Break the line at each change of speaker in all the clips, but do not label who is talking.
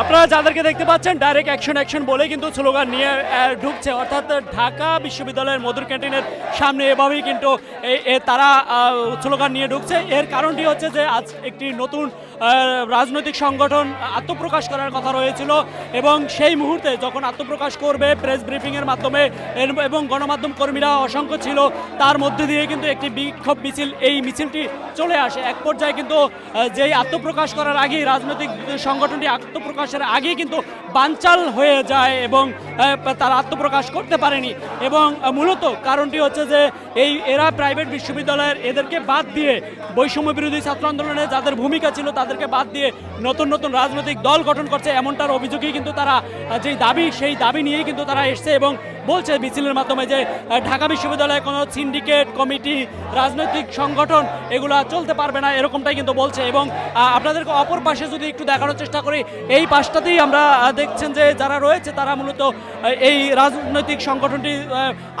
আপনারা যাদেরকে দেখতে পাচ্ছেন ডাইরেক্ট অ্যাকশন অ্যাকশন বলে কিন্তু স্লোগান নিয়ে ঢুকছে। অর্থাৎ ঢাকা বিশ্ববিদ্যালয়ের মধুর ক্যান্টিনের সামনে এভাবেই কিন্তু তারা স্লোগান নিয়ে ঢুকছে। এর কারণটি হচ্ছে যে আজ একটি নতুন রাজনৈতিক সংগঠন আত্মপ্রকাশ করার কথা রয়েছিল এবং সেই মুহূর্তে যখন আত্মপ্রকাশ করবে প্রেস ব্রিফিংয়ের মাধ্যমে এবং গণমাধ্যম কর্মীরা অসংখ্য ছিল, তার মধ্যে দিয়ে কিন্তু একটি বিক্ষোভ মিছিল, এই মিছিলটি চলে আসে। এক পর্যায়ে কিন্তু যেই আত্মপ্রকাশ করার আগেই রাজনৈতিক সংগঠনটি আত্মপ্রকাশের আগেই কিন্তু বানচাল হয়ে যায় এবং তারা আত্মপ্রকাশ করতে পারেনি। এবং মূলত কারণটি হচ্ছে যে এই এরা প্রাইভেট বিশ্ববিদ্যালয়ের এদেরকে বাদ দিয়ে বৈষম্য বিরোধী ছাত্র আন্দোলনে যাদের ভূমিকা ছিল তাদেরকে বাদ দিয়ে নতুন নতুন রাজনৈতিক দল গঠন করছে এমনটার অভিযোগই কিন্তু তারা যেই দাবি, সেই দাবি নিয়েই কিন্তু তারা এসছে এবং বলছে মিছিলের মাধ্যমে যে ঢাকা বিশ্ববিদ্যালয়ে কোনো সিন্ডিকেট, কমিটি, রাজনৈতিক সংগঠন এগুলা চলতে পারবে না এরকমটাই কিন্তু বলছে এবং আপনাদেরকে অপর পাশে যদি একটু দেখানোর চেষ্টা করি, এই পাশটাতেই আমরা দেখছেন যে যারা রয়েছে, তারা মূলত এই রাজনৈতিক সংগঠনটি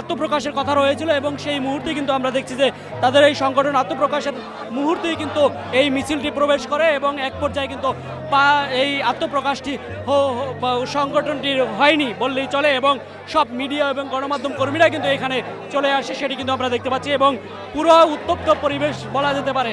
আত্মপ্রকাশের কথা রয়েছিল এবং সেই মুহূর্তে কিন্তু আমরা দেখছি যে তাদের এই সংগঠন আত্মপ্রকাশের মুহূর্তেই কিন্তু এই মিছিলটি প্রবেশ করে এবং এক পর্যায়ে কিন্তু পা, এই আত্মপ্রকাশটি সংগঠনটির হয়নি বললেই চলে এবং সব মিডিয়া এবং গণমাধ্যম কর্মীরা কিন্তু এখানে চলে আসে, সেটি কিন্তু আমরা দেখতে পাচ্ছি এবং পুরো উত্তপ্ত পরিবেশ বলা যেতে পারে।